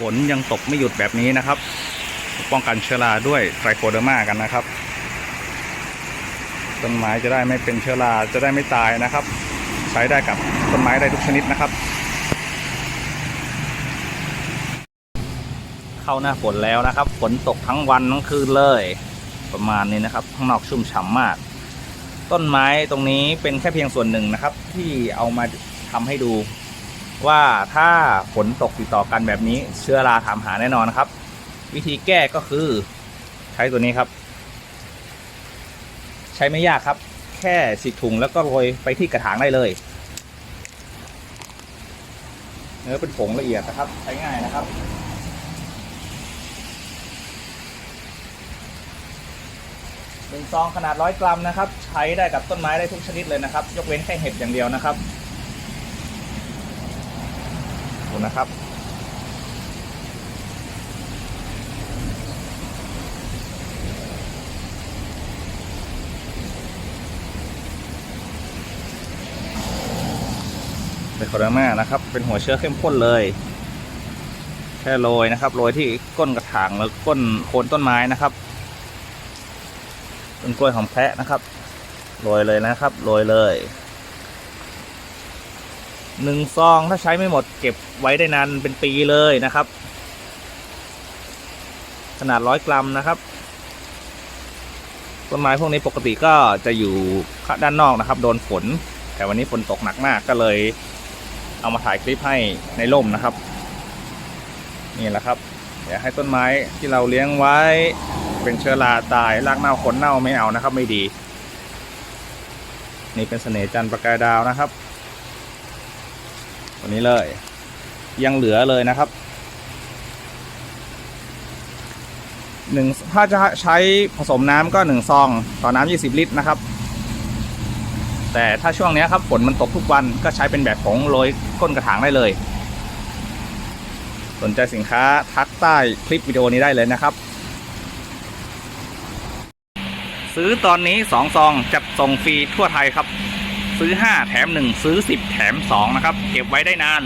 ฝนยังตกไม่หยุดแบบนี้นะครับ ป้องกันเชื้อราด้วยไตรโคเดอร์มากันนะครับ ต้นไม้จะได้ไม่เป็นเชื้อราจะได้ไม่ตายนะครับ ใช้ได้กับต้นไม้ได้ทุกชนิดนะครับ เข้าหน้าฝนแล้วนะครับ ฝนตกทั้งวันทั้งคืนเลย ประมาณนี้นะครับ ข้างนอกชุ่มฉ่ำมาก ต้นไม้ตรงนี้เป็นแค่เพียงส่วนหนึ่งนะครับ ที่เอามาทำให้ดู ว่าถ้าฝนตกติดต่อกันแบบนี้เชื้อราถามหาแน่นอนนะครับ วิธีแก้ก็คือใช้ตัวนี้ครับ ใช้ไม่ยากครับ แค่สิถุงแล้วก็โรยไปที่กระถางได้เลย เนื้อเป็นผงละเอียดนะครับ ใช้ง่ายนะครับหนึ่งซองขนาดร้อยกรัมนะครับ ใช้ได้กับต้นไม้ได้ทุกชนิดเลยนะครับ ยกเว้นแค่เห็ดอย่างเดียวนะครับดู นะครับ เป็นโครามานะครับ เป็นหัวเชื้อเข้มข้นเลย แค่โรยนะครับโรยที่ก้นกระถางแล้วก้นโคนต้นไม้นะครับต้นกล้วยหอมแพะนะครับโรยเลยนะครับโรยเลย หนึ่งซองถ้าใช้ไม่หมดเก็บไว้ได้นานเป็นปีเลยนะครับ ขนาดร้อยกรัมนะครับต้นไม้พวกนี้ปกติก็จะอยู่ด้านนอกนะครับ โดนฝน แต่วันนี้ฝนตกหนักมากก็เลย เอามาถ่ายคลิปให้ในร่มนะครับ นี่แหละครับเดี๋ยวให้ต้นไม้ที่เราเลี้ยงไว้ เป็นเชื้อราตายรากเน่าขนเน่าไม่เอานะครับ ไม่ดี นี่เป็นเสน่ห์จันทร์ประกายดาวนะครับ ตัวนี้เลย ยังเหลือเลยนะครับหนึ่งถ้าจะใช้ผสมน้ำก็หนึ่งซอง ต่อน้ำยี่สิบลิตรนะครับ แต่ถ้าช่วงนี้ครับฝนมันตกทุกวันก็ใช้เป็นแบบผงโรยก้นกระถางได้เลย สนใจสินค้าทักใต้คลิปวิดีโอนี้ได้เลยนะครับ ซื้อตอนนี้2ซองจัดส่งฟรีทั่วไทยครับ ซื้อ 5 แถม 1 ซื้อ 10 แถม 2 นะครับ เก็บไว้ได้นาน